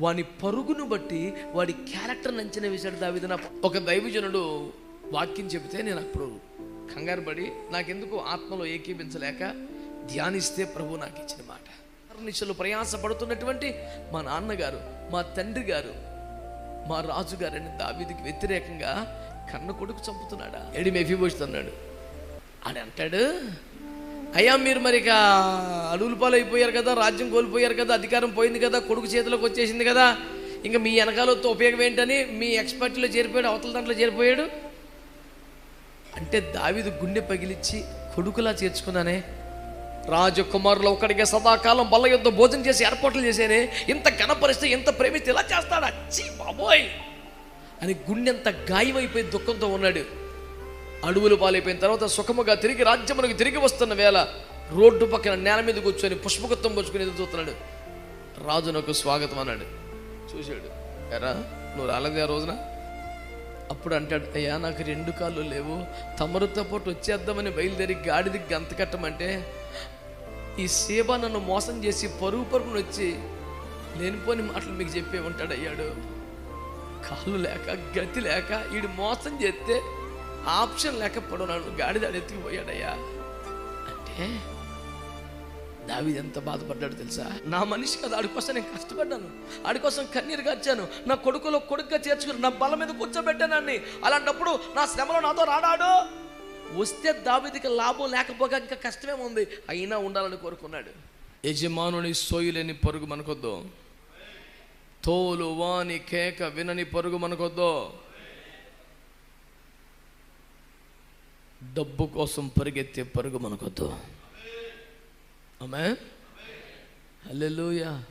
వాని పరుగును బట్టి వాడి క్యారెక్టర్ అంచనా వేశాడు దావిద. నా ఒక దైవజనుడు వాక్యం చెబితే నేను అప్పుడు కంగారు పడి నాకెందుకు ఆత్మలో ఏకీపించలేక ధ్యానిస్తే ప్రభు నాకు ఇచ్చిన మాట? నిశలు ప్రయాసపడుతున్నటువంటి మా నాన్నగారు మా తండ్రి గారు మా రాజుగారని దావిదికి వ్యతిరేకంగా కన్న కొడుకు చంపుతున్నాడా? ఎడి మెఫిబోష్ ఆడు అంటాడు అయ్యా మీరు మరి ఇక అడవుల పాలైపోయారు కదా రాజ్యం కోల్పోయారు కదా అధికారం పోయింది కదా కొడుకు చేతిలోకి వచ్చేసింది కదా ఇంకా మీ వెనకాలతో ఉపయోగం ఏంటని మీ ఎక్స్పర్ట్లో చేరిపోయాడు అవతల దాంట్లో చేరిపోయాడు? అంటే దావిదు గుండె పగిలిచ్చి కొడుకులా చేర్చుకున్నానే. రాజకుమారులు ఒక్కడికే సదాకాలం బల్ల యుద్ధ భోజనం చేసి ఏర్పాట్లు చేసేనే ఇంత కనపరిస్తే ఇంత ప్రేమిస్తే ఇలా చేస్తాడు? అచ్చి బాబోయ్! అని గుండెంత గాయమైపోయి దుఃఖంతో ఉన్నాడు. అడవులు పాలైపోయిన తర్వాత సుఖముగా తిరిగి రాజ్యమునకు తిరిగి వస్తున్న వేళ రోడ్డు పక్కన నేల మీద కూర్చొని పుష్పకత్వం పంచుకుని ఎదురు చూస్తున్నాడు. రాజు నాకు స్వాగతం అన్నాడు. చూశాడు. ఎరా నువ్వు రాలేదు ఆ రోజున? అప్పుడు అంటాడు అయ్యా నాకు రెండు కాళ్ళు లేవు. తమరుతో పాటు వచ్చేద్దామని బయలుదేరి గాడిది గంత కట్టమంటే ఈ సేవ నన్ను మోసం చేసి పరుగు పరుగును వచ్చి లేనిపోని మాటలు మీకు చెప్పే ఉంటాడు అయ్యాడు. కాళ్ళు లేక గతి లేక వీడు మోసం చేస్తే ఆప్షన్ లేకపోవడం నన్ను గాడిదాడు ఎత్తుకుపోయాడయ్యా. అంటే దావి ఎంత బాధపడ్డాడు తెలుసా? నా మనిషి కదా ఆడికోసం నేను కష్టపడ్డాను. ఆడికోసం కన్నీరు గార్చాను. నా కొడుకులో కొడుకుగా చేర్చుకుని నా బల మీద కూర్చోబెట్టానని అలాంటప్పుడు నా శ్రమలో నాతో రాడాడు? వస్తే దావిదికి లాభం లేకపోగా ఇంకా కష్టమే ఉంది అయినా ఉండాలని కోరుకున్నాడు. యజమానుని సోయులేని పరుగు మనకొద్దు. తోలు వాని కేక వినని పరుగు మనకొద్దు. డబ్బు కోసం పరిగెత్తే పరుగు మనకొద్దు. ఆమె హల్లెలూయా.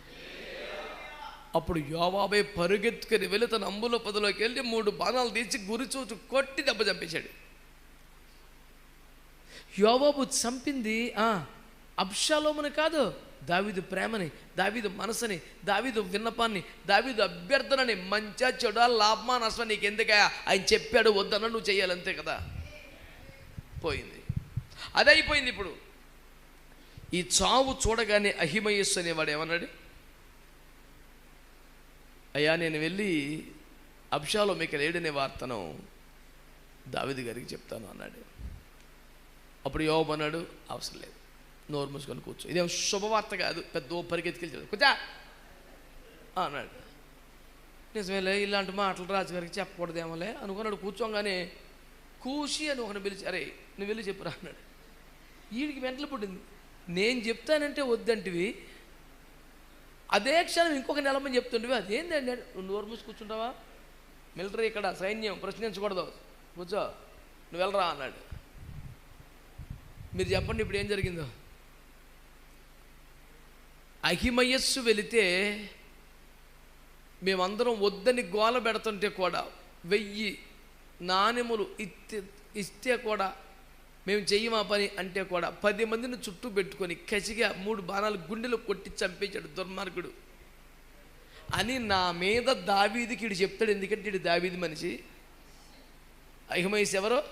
అప్పుడు యోవాబే పరుగెత్తుకుని వెళ్ళి తన అంబుల పదలోకి వెళ్ళి మూడు బాణాలు తీసి గురి చూచు కొట్టి దెబ్బ చంపేశాడు. యోవాబు చంపింది ఆ, అబ్షాలోముని కాదు దావీదు ప్రేమని దావీదు మనసుని దావీదు విన్నపాన్ని దావీదు అభ్యర్థనని మంచిగా చెడా లాభమా నష్టం నీకు ఎందుకయా ఆయన చెప్పాడు వద్దన్న నువ్వు చేయాలంతే కదా. పోయింది. అదైపోయింది అయిపోయింది ఇప్పుడు. ఈ చావు చూడగానే అహిమయస్సు అనేవాడు ఏమన్నాడు? అయ్యా నేను వెళ్ళి అబ్షాలో మీకు లేడనే వార్తను దావిది గారికి చెప్తాను అన్నాడు. అప్పుడు యోబు అన్నాడు అవసరం లేదు. నోరు మూసుకొని కూర్చో. ఇదేం శుభవార్త కాదు పెద్ద పరిగెత్తికెళ్ళి కూర్చా! అన్నాడు. నిజమేలే ఇలాంటి మాటలు రాజుగారికి చెప్పకూడదేమోలే అనుకున్నాడు. కూర్చోగానే కూసి అని ఒకరిని పిలిచి అరే నువ్వు వెళ్ళి చెప్పురా అన్నాడు. వీడికి వెంటలు పుట్టింది. నేను చెప్తానంటే వద్దంటివి. అదే క్షణం ఇంకొక నెలమని చెప్తుంటివి. అదేంటండి నువ్వు నోరు మూసి కూర్చుంటావా? మిలిటరీ ఇక్కడ సైన్యం ప్రశ్నించకూడదు. కూర్చో. నువ్వు వెళ్ళరా అన్నాడు. మీరు చెప్పండి ఇప్పుడు ఏం జరిగిందో. అహిమయస్సు వెళితే మేమందరం వద్దని గోల పెడుతుంటే కూడా వెయ్యి నాణెములు ఇస్తే ఇస్తే కూడా మేము చెయ్యమా పని అంటే కూడా పది మందిని చుట్టూ పెట్టుకొని కసిగా మూడు బాణాలు గుండెలు కొట్టి చంపేశాడు దుర్మార్గుడు. అని నా మీద దావీదికి ఇడు చెప్తాడు. ఎందుకంటే ఇడు దావీది మనిషి. అహిమయస్ ఎవరో?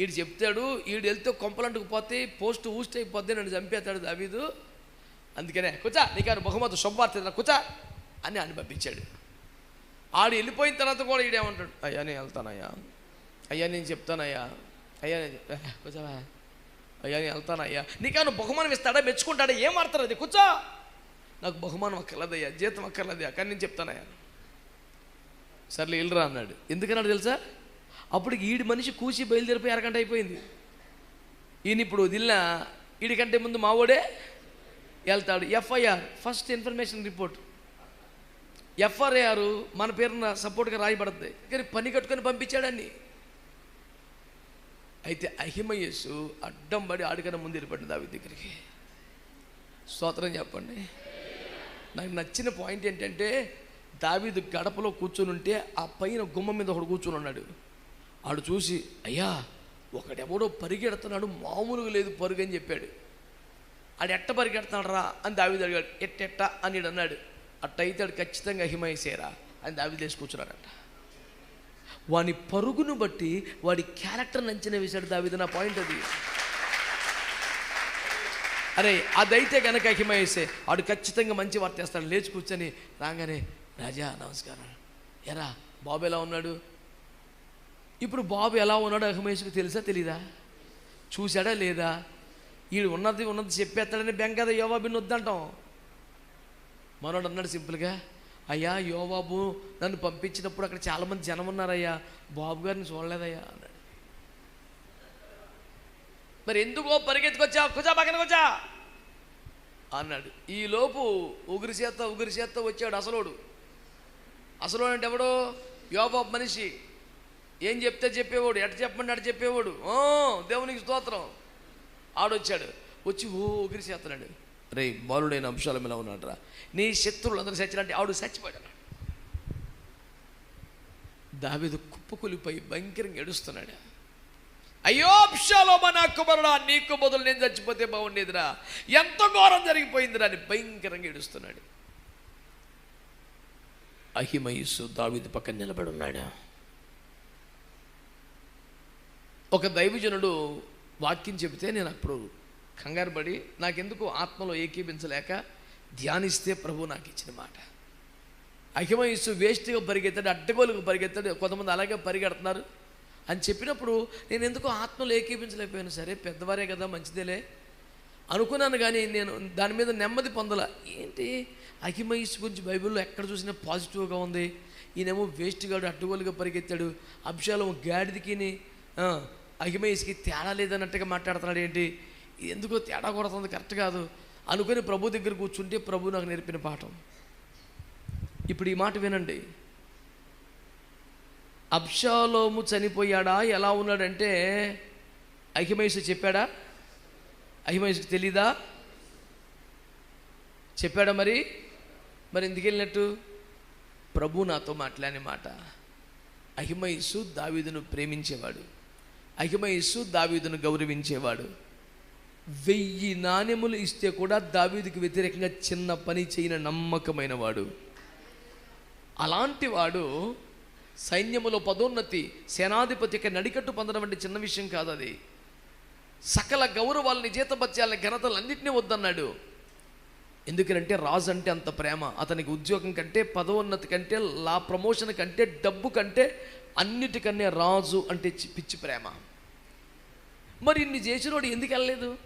ఈడు చెప్తాడు ఈడు వెళ్తే కొంపలంటుకు పోతే పోస్ట్ ఊస్ట్ అయిపోద్ది నన్ను చంపేస్తాడు దావీదు. అందుకనే కుచా నీకారు బహుమతి శుభవార్త కుచా అని అని పంపించాడు. ఆడు వెళ్ళిపోయిన తర్వాత కూడా ఈడేమంటాడు అయ్యా నేను వెళ్తానయ్యా. అయ్యా నేను చెప్తానయ్యా. అయ్యా కూర్చోవా? అయ్యా నేను వెళ్తానయ్యా నీకేమన్నా బహుమానం ఇస్తాడా? మెచ్చుకుంటాడా? ఏం ఆడతారు అది? కూర్చో. నాకు బహుమానం అక్కర్లేదయ్యా జీతం అక్కర్లేదయ్యా కానీ నేను చెప్తానయ్యా సర్లే వెళ్ళరా అన్నాడు. ఎందుకన్నాడు తెలుసా? అప్పుడు ఈడి మనిషి కూసి బయలుదేరిపోయి అరగంట అయిపోయింది. ఈయన ఇప్పుడు వదిలినా ఈడికంటే ముందు మావోడే వెళ్తాడు. FIR first information report. FIR మన పేరున సపోర్ట్గా రాయబడుతుంది కానీ పని కట్టుకొని పంపించాడని అయితే అహిమయస్సు అడ్డం పడి ఆడికన్నా ముందు వెళ్ళిపడింది దావి దగ్గరికి. స్తోత్రం చెప్పండి. నాకు నచ్చిన పాయింట్ ఏంటంటే దావీదు గడపలో కూర్చొని ఉంటే ఆ పైన గుమ్మ మీద ఒకడు కూర్చొని ఉన్నాడు. ఆడు చూసి అయ్యా ఒకడెవడో పరిగెడుతున్నాడు మామూలుగా లేదు పరుగు అని చెప్పాడు. ఆడు ఎట్ట పరిగెడుతున్నాడు రా అని దావీదు అడిగాడు. ఎట్టెట్ట? అని అన్నాడు. అట్టయితే ఆడు ఖచ్చితంగా హిమయసేరా అని దావీదు లేచి కూర్చున్నాడంట. వాని పరుగును బట్టి వాడి క్యారెక్టర్ని అంచనా వేశాడు దావీదు. నా పాయింట్ అది. అరే అదైతే కనుక అహిమయేసే వాడు ఖచ్చితంగా మంచి వార్త లేచి కూర్చొని రాగానే రాజా నమస్కారం. ఎరా బాబు ఎలా ఉన్నాడు? ఇప్పుడు బాబు ఎలా ఉన్నాడో అహిమేష్కి తెలుసా తెలీదా? చూశాడా లేదా? వీడు ఉన్నది ఉన్నది చెప్పేస్తాడని బెంగ కదా బిన్ వద్దంటాం. మనోడు అన్నాడు సింపుల్గా అయ్యా యోబాబు నన్ను పంపించినప్పుడు అక్కడ చాలామంది జనం ఉన్నారయ్యా. బాబు గారిని చూడలేదయ్యా. అన్నాడు మరి ఎందుకో పరిగెత్తుకొచ్చా? కుజా పక్కన కూర్చా. అన్నాడు. ఈలోపు లోపు ఉగురి చేత ఉగురి చేత వచ్చాడు అసలోడు. అసలోడు అంటే ఎవడు? యోబాబు మనిషి. ఏం చెప్తే చెప్పేవాడు ఎట చెప్పండి అట చెప్పేవాడు. దేవునికి స్తోత్రం. ఆడొచ్చాడు. వచ్చి ఓ ఉగిరి చేస్తున్నాడు రే బాలుడైన అంశాల మీద ఉన్నాడురా. నీ శత్రువులు అందరూ చచ్చినట్టు. ఆవిడ చచ్చిపోయాడు. దావిదు కుప్పకులిపోయి భయంకరంగా ఏడుస్తున్నాడు. అయ్యో అప్షాలోమ నా కుమారుడా నీకు బదులు నేను చచ్చిపోతే బాగుండేదిరా. ఎంత ఘోరం జరిగిపోయిందిరా అని భయంకరంగా ఏడుస్తున్నాడు. అహిమయస్సు దావిదు పక్కన నిలబడి ఉన్నాడు. ఒక దైవజనుడు వాక్యం చెబితే నేను అప్పుడు కంగారు పడి నాకెందుకు ఆత్మలో ఏకీపించలేక ధ్యానిస్తే ప్రభు నాకు ఇచ్చిన మాట అహిమయస్సు వేస్ట్గా పరిగెత్తాడు అడ్డగోలుగా పరిగెత్తాడు కొంతమంది అలాగే పరిగెడుతున్నారు అని చెప్పినప్పుడు నేను ఎందుకు ఆత్మలు ఏకీపించలేకపోయాను సరే పెద్దవారే కదా మంచిదేలే. అనుకున్నాను కానీ నేను దాని మీద నెమ్మది పొందల. ఏంటి? అహిమయస్సు గురించి బైబిల్లో ఎక్కడ చూసినా పాజిటివ్గా ఉంది. ఈయనేమో వేస్ట్గాడు అడ్డగోలుగా పరిగెత్తాడు అభిషాలం గాడిదికిని అహిమయస్కి తేడా లేదన్నట్టుగా మాట్లాడుతున్నాడు ఏంటి? ఇది ఎందుకో తేడా కొడుతుంది కరెక్ట్ కాదు. అనుకుని ప్రభు దగ్గర కూర్చుంటే ప్రభు నాకు నేర్పిన పాఠం. ఇప్పుడు ఈ మాట వినండి. అబ్షాలోము చనిపోయాడా ఎలా ఉన్నాడంటే అహిమేష్ చెప్పాడా? అహిమేష్కి తెలీదా? చెప్పాడా మరి? మరి ఎందుకు వెళ్ళినట్టు? ప్రభు నాతో మాట్లాడిన మాట. అహిమయస్సు దావీదును ప్రేమించేవాడు. అహిమయస్సు దావీదును గౌరవించేవాడు. వెయ్యి నాణ్యములు ఇస్తే కూడా దావీదికి వ్యతిరేకంగా చిన్న పని చేయని నమ్మకమైన వాడు. అలాంటి వాడు సైన్యములో పదోన్నతి సేనాధిపతికి నడికట్టు పొందడం అంటే చిన్న విషయం కాదు అది. సకల గౌరవాలని జీతభత్యాలని ఘనతలన్నింటినీ వద్దన్నాడు. ఎందుకంటే రాజు అంటే అంత ప్రేమ. అతనికి ఉద్యోగం కంటే పదోన్నతి కంటే లా ప్రమోషన్ కంటే డబ్బు కంటే అన్నిటికన్నా రాజు అంటే చి- పిచ్చి ప్రేమ. మరి ఇన్ని చేసినోడు ఎందుకు వెళ్ళలేదు?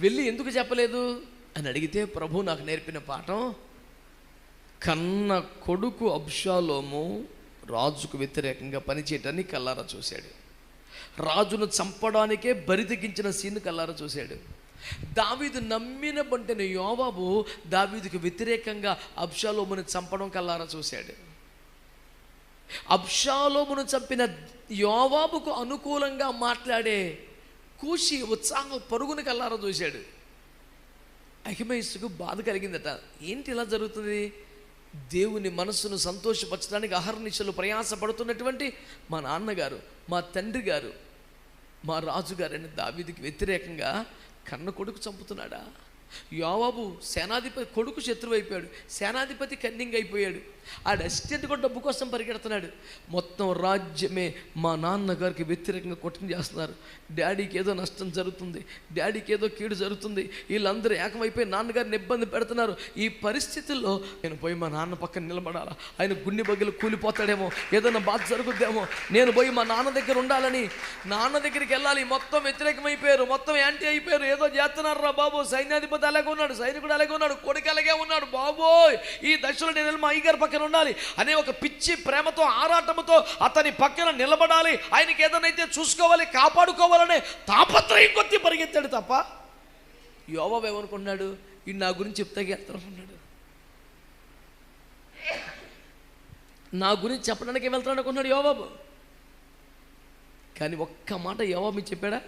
వెళ్ళి ఎందుకు చెప్పలేదు? అని అడిగితే ప్రభు నాకు నేర్పిన పాఠం కన్న కొడుకు అబ్షాలోము రాజుకు వ్యతిరేకంగా పనిచేయటాన్ని కల్లారా చూశాడు. రాజును చంపడానికే బరితెగించిన సీన్ కల్లారా చూశాడు. దావీదు నమ్మిన బంటిన యోబాబు దావీదుకు వ్యతిరేకంగా అబ్షాలోముని చంపడం కల్లారా చూశాడు. అబ్షాలోమును చంపిన యోవాబుకు అనుకూలంగా మాట్లాడే కూషి ఉత్సాహం పరుగున కల్లారా చూశాడు. అహిమయస్సుకు బాధ కలిగిందట. ఏంటి ఇలా జరుగుతుంది? దేవుని మనస్సును సంతోషపరచడానికి అహర్నిశలు ప్రయాసపడుతున్నటువంటి మా నాన్నగారు మా తండ్రి గారు మా రాజుగారని దావీదికి వ్యతిరేకంగా కన్న కొడుకు చంపుతున్నాడా? యోవాబు సేనాధిపతి కొడుకు శత్రువు అయిపోయాడు సేనాధిపతి కన్నింగ్ అయిపోయాడు. ఆడ అసిస్టెంట్ కూడా డబ్బు కోసం పరిగెడుతున్నాడు. మొత్తం రాజ్యమే మా నాన్నగారికి వ్యతిరేకంగా కొట్టం చేస్తున్నారు. డాడీకి ఏదో నష్టం జరుగుతుంది డాడీకి ఏదో కీడు జరుగుతుంది వీళ్ళందరూ ఏకమైపోయి నాన్నగారిని ఇబ్బంది పెడుతున్నారు. ఈ పరిస్థితుల్లో నేను పోయి మా నాన్న పక్కన నిలబడాలా? ఆయన గుండె బగ్గిలు కూలిపోతాడేమో ఏదైనా బాధ జరుగుద్దేమో. నేను పోయి మా నాన్న దగ్గర ఉండాలని నాన్న దగ్గరికి వెళ్ళాలి. మొత్తం వ్యతిరేకమైపోయారు మొత్తం యాంటీ అయిపోయారు. ఏదో చేస్తున్నారు రా బాబు. సైన్యాధిపతి అలాగే ఉన్నాడు సైనికుడు అలాగే ఉన్నాడు కొడుకు అలాగే ఉన్నాడు. బాబోయ్! ఈ దశలో నేను మా అయ్యగారి పక్కన ఉండాలి. అనే ఒక పిచ్చి ప్రేమతో ఆరాటముతో అతని పక్కన నిలబడాలి. ఆయనకి ఏదైనా చూసుకోవాలి కాపాడుకోవాలనే తాపత్రయం కొద్ది పరిగెత్తాడు తప్ప యోబాబు ఏమనుకున్నాడు ఈ నా గురించి చెప్తాకి వెళ్తున్నాడు నా గురించి చెప్పడానికి వెళ్తాడు అనుకున్నాడు యోబాబు కానీ ఒక్క మాట యోబాబు చెప్పాడా?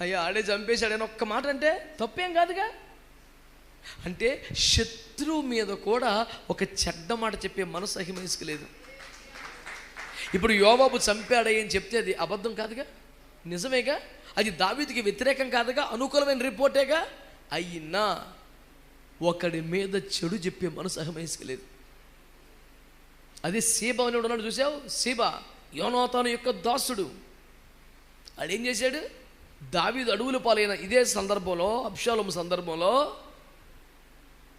అయ్యా ఆడే చంపేశాడు అని ఒక్క మాట అంటే తప్పేం కాదుగా. అంటే శత్రువు మీద కూడా ఒక చెడ్డ మాట చెప్పే మనసు అహిమేసుకు లేదు. ఇప్పుడు యోబాబు చంపాడని చెప్తే అది అబద్ధం కాదుగా? నిజమేగా? అది దావీదికి వ్యతిరేకం కాదుగా? అనుకూలమైన రిపోర్టేగా? అయినా ఒకడి మీద చెడు చెప్పే మనసు అహమహించలేదు లేదు. అదే సీబ అని ఉన్నాడు చూసావు సీబ యోనోతాను యొక్క దాసుడు. ఆడేం చేశాడు? దావీదు అడవులు పాలైన ఇదే సందర్భంలో అప్షాలం సందర్భంలో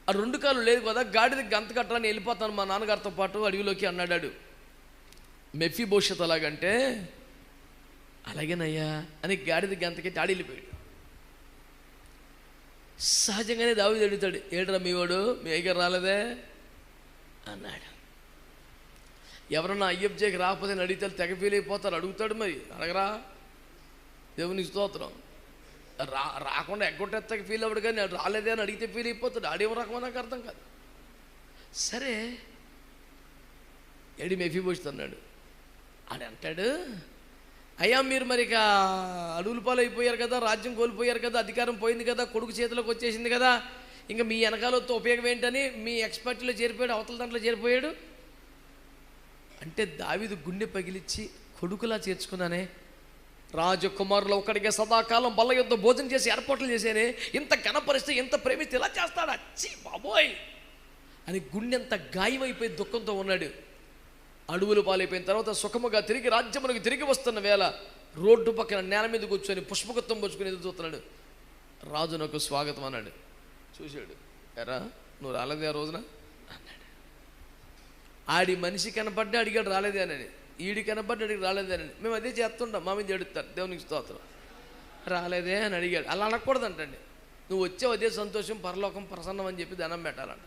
ఆ రెండు కాళ్ళు లేదు కదా గాడిద గంత కట్టాలని వెళ్ళిపోతాను మా నాన్నగారితో పాటు అడవిలోకి అన్నాడాడు. మెఫీ భవిష్యత్ అలాగంటే అలాగేనయ్యా అని గాడిద గంతకెట్టి ఆడి వెళ్ళిపోయాడు. సహజంగానే దావి అడుగుతాడు ఏడ్రా మీవాడు మీ అయ్యగారు రాలేదే? అన్నాడు. ఎవరన్నా అయ్యబ్జేకి రాకపోతే అని అడిగితే తెగ ఫీల్ అయిపోతారు అడుగుతాడు మరి అడగరా దేవుని స్తోత్రం. రా రాకుండా ఎగ్గొట్టేత్తకి ఫీల్ అవ్వడు కానీ ఆడు రాలేదే అని అడిగితే ఫీల్ అయిపోతాడు. ఆడేం రకమో నాకు అర్థం కాదు. సరే ఎడి మెఫీ పోస్తున్నాడు ఆడు అంటాడు అయ్యా మీరు మరి ఇక అడవుల పాలైపోయారు కదా రాజ్యం కోల్పోయారు కదా అధికారం పోయింది కదా కొడుకు చేతిలోకి వచ్చేసింది కదా ఇంకా మీ వెనకాలతో ఉపయోగం ఏంటని మీ ఎక్స్పర్ట్లో చేరిపోయాడు అవతల దాంట్లో చేరిపోయాడు? అంటే దావిదు గుండె పగిలిచ్చి కొడుకులా చేర్చుకున్నానే రాజకుమారులు ఒక్కడికే సదాకాలం బల్ల యుద్ధం భోజనం చేసి ఏర్పాట్లు చేసేనే ఇంత ఘనపరిస్తే ఇంత ప్రేమిస్తే ఇలా చేస్తాడు? అచ్చి బాబోయ్! అని గుండె అంత గాయమైపోయి దుఃఖంతో ఉన్నాడు. అడవులు పాలైపోయిన తర్వాత సుఖముగా తిరిగి రాజ్యమునకు తిరిగి వస్తున్న వేళ రోడ్డు పక్కన నేల మీద కూర్చొని పుష్పగుత్తం పుచ్చుకొని ఎదురు చూస్తున్నాడు. రాజు నాకు స్వాగతం అన్నాడు. చూశాడు. ఎరా నువ్వు రాలేదే ఆ రోజున? అన్నాడు. ఆడి మనిషి కనపడ్డా అడిగాడు రాలేదే అని ఈడి కనబడి అడిగి రాలేదేనండి. మేము అదే చేస్తుంటాం. మా మీద ఎడుతారు దేవునికి స్తోత్రం. రాలేదే అని అడిగాడు. అలా అనకూడదంటండి. నువ్వు వచ్చావు అదే సంతోషం పరలోకం ప్రసన్నం అని చెప్పి ధనం పెట్టాలంట.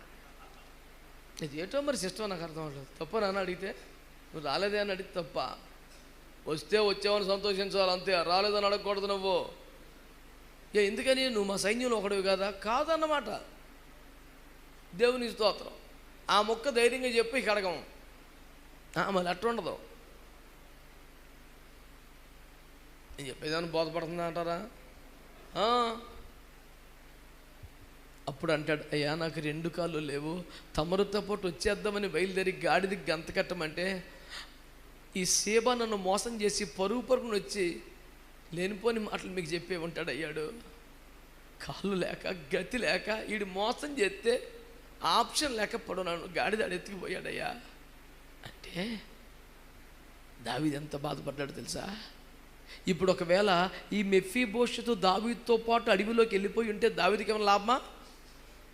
ఇది ఏటో మరి సిస్టమ్ నాకు అర్థం అవ్వలేదు తప్ప నాన్న అడిగితే నువ్వు రాలేదే అని అడిగితే తప్ప. వస్తే వచ్చావని సంతోషించాలి అంతే. రాలేదని అడగకూడదు నువ్వు. ఏ ఎందుకని? నువ్వు మా సైన్యంలో ఒకడివి కదా? కాదన్నమాట. దేవుని స్తోత్రం. ఆ మొక్క ధైర్యంగా చెప్పి కడగం అడగం ఆ, మళ్ళీ నేను చెప్పేదాన్ని బోధపడుతుందా అంటారా? అప్పుడు అంటాడు అయ్యా నాకు రెండు కాళ్ళు లేవు. తమరుతో పాటు వచ్చేద్దామని బయలుదేరి గాడిది గంత కట్టమంటే ఈ సేబ నన్ను మోసం చేసి పరుగు పరుగును వచ్చి లేనిపోని మాటలు మీకు చెప్పే ఉంటాడు అయ్యాడు. కాళ్ళు లేక గతి లేక వీడు మోసం చేస్తే ఆప్షన్ లేక పడు నన్ను గాడిద ఎత్తుకుపోయాడయ్యా. అంటే దావిది ఎంత బాధపడ్డాడు తెలుసా? ఇప్పుడు ఒకవేళ ఈ మెఫీ భవిష్యత్తు దావీదుతో పాటు అడవిలోకి వెళ్ళిపోయి ఉంటే దావీదికి ఏమైనా లాభమా?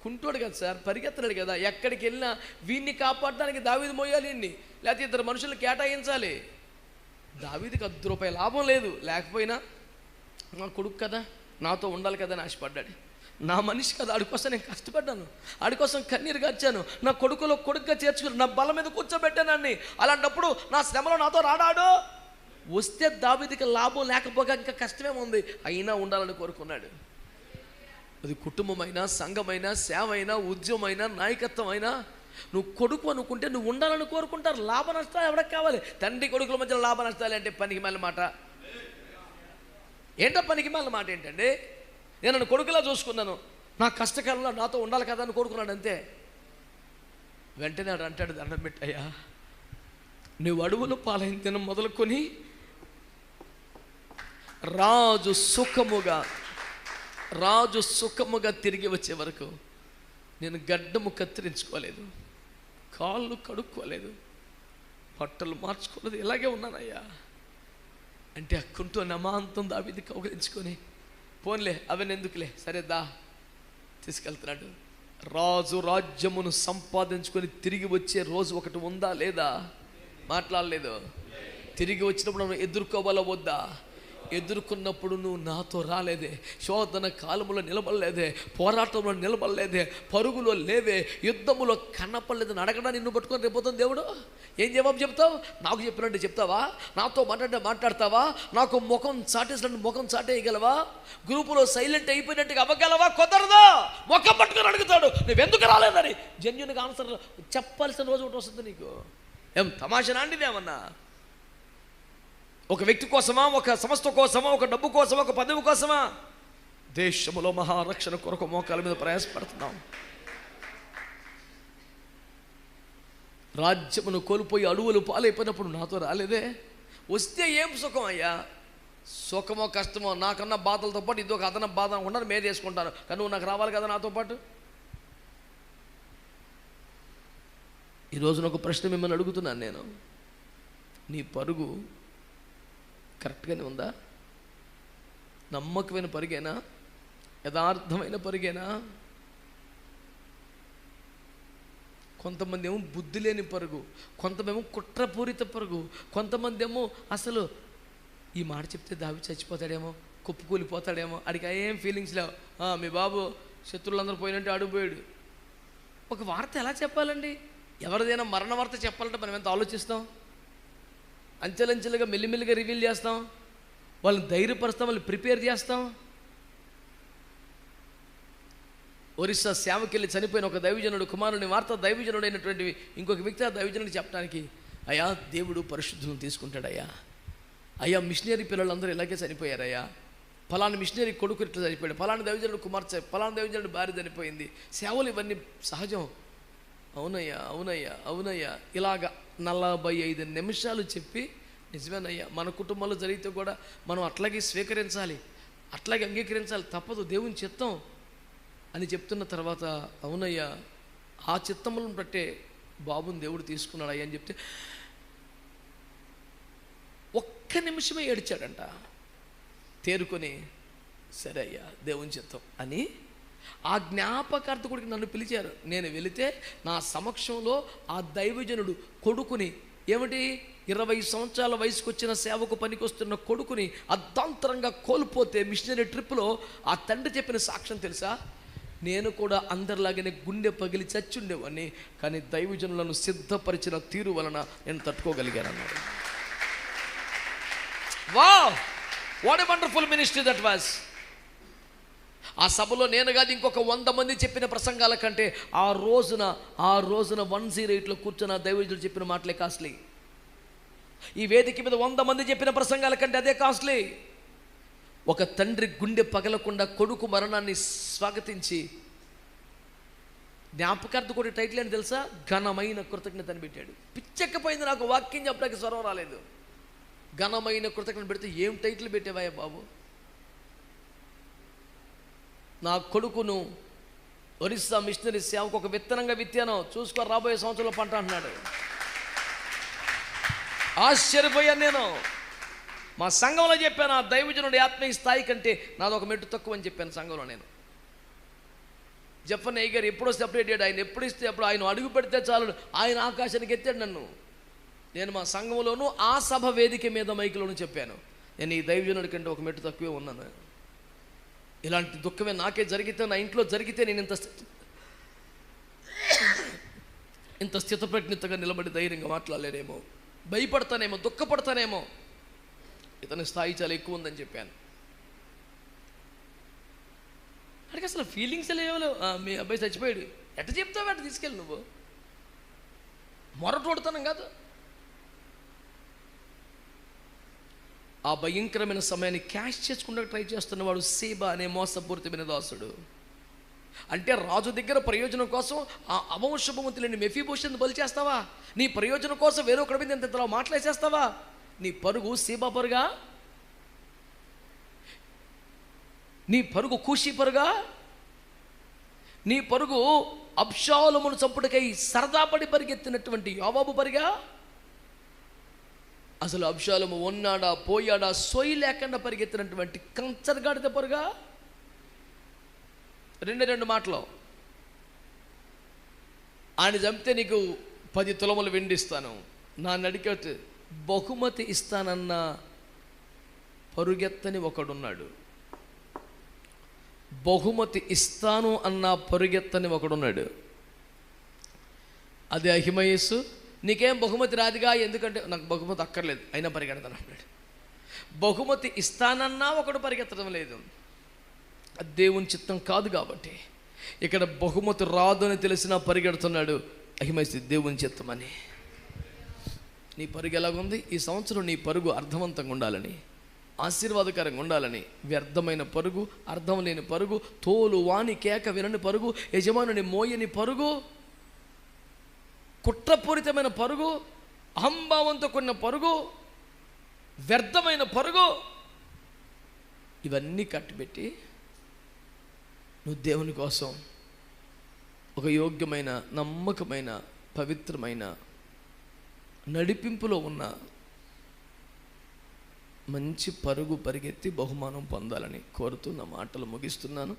కుంటోడు కదా సార్ పరిగెత్తలేడు కదా. ఎక్కడికి వెళ్ళినా వీడిని కాపాడడానికి దావీదు మోయాలి ఇన్ని లేకపోతే ఇద్దరు మనుషులు కేటాయించాలి. దావీదికి అర్ధ రూపాయి లాభం లేదు. లేకపోయినా నా కొడుకు కదా నాతో ఉండాలి కదా అని ఆశపడ్డాడు. నా మనిషి కదా అడికోసం నేను కష్టపడ్డాను. అడికోసం కన్నీరు గార్చాను. నా కొడుకులో కొడుకుగా చేర్చుకుని నా బల మీద కూర్చోబెట్టానని అలాంటప్పుడు నా శ్రమలో నాతో రాడాడు? వస్తే దావీదికి లాభం లేకపోగా ఇంకా కష్టమేముంది? అయినా ఉండాలని కోరుకున్నాడు. అది కుటుంబమైనా సంఘమైనా సేవ అయినా ఉద్యమైనా నాయకత్వం అయినా నువ్వు కొడుకు అనుకుంటే నువ్వు ఉండాలని కోరుకుంటారు. లాభ నష్టాలు ఎవరికి కావాలి? తండ్రి కొడుకుల మధ్య లాభ నష్టాలు అంటే పనికి మళ్ళీ మాట. ఏంటో పనికి మళ్ళీ మాట ఏంటండి? నేను నన్ను కొడుకులా చూసుకున్నాను. నా కష్టకాలంలో నాతో ఉండాలి కదా అని కోరుకున్నాడు అంతే. వెంటనే అంటాడు దండం పెట్టయ్యా. నువ్వు అడవులు పాలైన దినం మొదలుకొని రాజు సుఖముగా రాజు సుఖముగా తిరిగి వచ్చే వరకు నేను గడ్డము కత్తిరించుకోలేదు కాళ్ళు కడుక్కోలేదు బట్టలు మార్చుకోలేదు ఇలాగే ఉన్నానయ్యా. అంటే అక్కుంటూ నమాంతం దావిది కౌగలించుకొని పోన్లే అవన్నెందుకులే సరే దా తీసుకెళ్తున్నాడు. రాజు రాజ్యమును సంపాదించుకొని తిరిగి వచ్చే రోజు ఒకటి ఉందా లేదా? మాట్లాడలేదు. తిరిగి వచ్చినప్పుడు మనం ఎదుర్కోవాలా వద్దా? ఎదుర్కొన్నప్పుడు నువ్వు నాతో రాలేదే. శోధన కాలంలో నిలబడలేదే. పోరాటంలో నిలబడలేదే. పరుగులో లేవే. యుద్ధములో కనపడలేదని అడగడా నిన్ను పట్టుకొని రేపోతుంది దేవుడు ఏం జవాబు చెప్తావు? నాకు చెప్పినట్టు చెప్తావా? నాతో మాట్లాడితే మాట్లాడతావా? నాకు ముఖం చాటేసినట్టు ముఖం చాటేయగలవా? గ్రూపులో సైలెంట్ అయిపోయినట్టుగా అవ్వగలవా? కుదరదా? ముఖం పట్టుకొని అడుగుతాడు. నువ్వెందుకు రాలేదని జన్యునిగా ఆన్సర్ చెప్పాల్సిన రోజు ఒకటి వస్తుంది నీకు. ఏం తమాషా ఏమన్నా? ఒక వ్యక్తి కోసమా ఒక సంస్థ కోసమా ఒక డబ్బు కోసమా ఒక పదవి కోసమా? దేశంలో మహారక్షణ కొరకు మోకాల మీద ప్రయాసపడుతున్నాం. రాజ్యమును కోల్పోయి అడవులు పాలైపోయినప్పుడు నాతో రాలేదే? వస్తే ఏం సుఖం అయ్యా? సుఖమో కష్టమో నాకన్నా బాధలతో పాటు ఇది ఒక అదన బాధ ఉండదు మీద వేసుకుంటాను కానీ నువ్వు నాకు రావాలి కదా నాతో పాటు? ఈరోజు ఒక ప్రశ్న మిమ్మల్ని అడుగుతున్నాను నేను. నీ పరుగు కరెక్ట్గానే ఉందా? నమ్మకమైన పరుగేనా? యథార్థమైన పరుగేనా? కొంతమంది ఏమో బుద్ధి లేని పరుగు కొంతమేమో కుట్రపూరిత పరుగు కొంతమంది ఏమో అసలు ఈ మాట చెప్తే దావి చచ్చిపోతాడేమో కుప్పుకూలిపోతాడేమో అడిగి ఏం ఫీలింగ్స్ లేవు. "ఆ, మీ బాబు శత్రువులందరూ పోయినట్టు అడుగుపోయాడు ఒక వార్త ఎలా చెప్పాలండి? ఎవరిదైనా మరణ వార్త చెప్పాలంటే మనం ఎంత ఆలోచిస్తాం? అంచెలంచెలుగా మెల్లిమెల్లిగా రివీల్ చేస్తాం. వాళ్ళని ధైర్యపరుస్తాం వాళ్ళని ప్రిపేర్ చేస్తాం. ఒరిస్సా సేవకెళ్ళి చనిపోయిన ఒక దైవజనుడు కుమారుని వార్త దైవజనుడు అయినటువంటి ఇంకొక వ్యక్తి ఆ దైవజనుడు చెప్పడానికి అయ్యా దేవుడు పరిశుద్ధులను తీసుకుంటాడయ్యా. అయ్యా మిషనరీ పిల్లలందరూ ఇలాగే చనిపోయారయ్యా. ఫలానా మిషనరీ కొడుకు ఇట్లా చనిపోయాడు. ఫలానా దైవజనుడు కుమార్తె ఫలానా దైవజనుడు భార్య చనిపోయింది. సేవలు ఇవన్నీ సహజం. అవునయ్యా అవునయ్యా అవునయ్యా. ఇలాగ నలభై ఐదు నిమిషాలు చెప్పి నిజమేనయ్యా మన కుటుంబంలో జరిగితే కూడా మనం అట్లాగే స్వీకరించాలి అట్లాగే అంగీకరించాలి తప్పదు. దేవుని చిత్తం అని చెప్తున్న తర్వాత అవునయ్యా ఆ చిత్తములను బట్టే బాబుని దేవుడు తీసుకున్నాడు అయ్యా అని చెప్తే ఒక్క నిమిషమే ఏడ్చాడంట. తేరుకొని సరే అయ్యా దేవుని చిత్తం అని ఆ జ్ఞాపకార్థకుడికి నన్ను పిలిచారు. నేను వెళితే నా సమక్షంలో ఆ దైవజనుడు కొడుకుని ఏమిటి? ఇరవై సంవత్సరాల వయసుకు వచ్చిన సేవకు పనికొస్తున్న కొడుకుని అర్ధాంతరంగా కోల్పోతే మిషనరీ ట్రిప్లో ఆ తండ్రి చెప్పిన సాక్ష్యం తెలుసా? నేను కూడా అందరిలాగానే గుండె పగిలి చచ్చుండేవాడిని కానీ దైవజనులను సిద్ధపరిచిన తీరు వలన నేను తట్టుకోగలిగానన్నాడు. వా what a wonderful ministry that was ఆ సభలో నేను కాదు ఇంకొక వంద మంది చెప్పిన ప్రసంగాల కంటే ఆ రోజున ఆ రోజున వన్ జీరో ఎయిట్లో కూర్చున్న దైవజుడు చెప్పిన మాటలే కాస్ట్లీ. ఈ వేదిక మీద వంద మంది చెప్పిన ప్రసంగాల కంటే అదే కాస్ట్లీ. ఒక తండ్రి గుండె పగలకుండా కొడుకు మరణాన్ని స్వాగతించి జ్ఞాపకార్థ టైటిల్ అని తెలుసా? ఘనమైన కృతజ్ఞత అని పెట్టాడు. పిచ్చెక్కపోయింది నాకు వాక్యం చెప్పడానికి స్వరం రాలేదు. ఘనమైన కృతజ్ఞత పెడితే ఏం టైటిల్ పెట్టేవాయా బాబు? నా కొడుకును ఒరిస్సా మిషనరీ సేవకు ఒక విత్తనంగా విత్తాను. చూసుకో రాబోయే సంవత్సరంలో పంట అంటున్నాడు. ఆశ్చర్యపోయాను నేను. మా సంఘంలో చెప్పాను ఆ దైవజనుడి ఆత్మీయ స్థాయి కంటే నాది ఒక మెట్టు తక్కువ అని చెప్పాను సంఘంలో నేను. జపన్ గారు ఎప్పుడో సెపరేట్ అప్డేట్ అయ్యాడు. ఆయన ఎప్పుడు ఇస్తే అప్పుడు ఆయన అడుగు పెడితే చాలు. ఆయన ఆకాశానికి ఎత్తాడు నన్ను. నేను మా సంఘంలోనూ ఆ సభ వేదిక మీద మైకులోనూ చెప్పాను. నేను ఈ దైవజనుడి కంటే ఒక మెట్టు తక్కువే ఉన్నాను. ఇలాంటి దుఃఖమే నాకే జరిగితే నా ఇంట్లో జరిగితే నేను ఇంత స్థితి ఇంత స్థితప్రజ్ఞతగా నిలబడి ధైర్యంగా మాట్లాడలేనేమో. భయపడతానేమో దుఃఖపడతానేమో. ఇతని స్థాయి చాలా ఎక్కువ ఉందని చెప్పాను. అడిగి అసలు ఫీలింగ్స్ లేవు మీ అబ్బాయి చచ్చిపోయాడు. ఎట్ట చెప్తావు అట్ట తీసుకెళ్ళి నువ్వు? మొరటోడుతానం కాదు. ఆ భయంకరమైన సమయాన్ని క్యాష్ చేసుకుంటూ ట్రై చేస్తున్నవాడు సేబ అనే మోసపూరితమైన దాసుడు. అంటే రాజు దగ్గర ప్రయోజనం కోసం ఆ అవంశభవంతులని మెఫీభూషణ్ బలి చేస్తావా? నీ ప్రయోజనం కోసం వేరొకరి మీద ఎంత ఇంతలా మాట్లాడేసేస్తావా నీ పరుగు సీబా పరుగా? నీ పరుగు కూషి పరుగా? నీ పరుగు అప్షాలమును చంపుటకై సరదాపడి పరిగెత్తినటువంటి యోబాబు పరిగా? అసలు అభిషాలము ఉన్నాడా పోయాడా సోయి లేకుండా పరిగెత్తినటువంటి కంచరగాడిద పరుగా? రెండు రెండు మాటలు. ఆయన చంపితే నీకు పది తులములు వెండిస్తాను. నా నడికట్ బహుమతి ఇస్తానన్న పరుగెత్తని ఒకడున్నాడు. బహుమతి ఇస్తాను అన్న పరుగెత్తని ఒకడున్నాడు. అదే అహిమయస్సు నీకేం బహుమతి రాదుగా? ఎందుకంటే నాకు బహుమతి అక్కర్లేదు. అయినా పరిగెడతాను అన్నాడు బహుమతి ఇస్తానన్నా ఒకడు పరిగెత్తడం లేదు. దేవుని చిత్తం కాదు కాబట్టి. ఇక్కడ బహుమతి రాదు అని తెలిసినా పరిగెడుతున్నాడు. అహిమయస్సు దేవుని చిత్తం అని. నీ పరుగు ఎలాగుంది? ఈ సంవత్సరం నీ పరుగు అర్థవంతంగా ఉండాలని ఆశీర్వాదకరంగా ఉండాలని వ్యర్థమైన పరుగు అర్థం లేని పరుగు తోలు వాణి కేక వినని పరుగు యజమానుని మోయని పరుగు కుట్రపూరితమైన పరుగు అహంభావంతో కొన్న పరుగు వ్యర్థమైన పరుగు ఇవన్నీ కట్టిపెట్టి నువ్వు దేవుని కోసం ఒక యోగ్యమైన నమ్మకమైన పవిత్రమైన నడిపింపులో ఉన్న మంచి పరుగు పరిగెత్తి బహుమానం పొందాలని కోరుతూ నా మాటలు ముగిస్తున్నాను.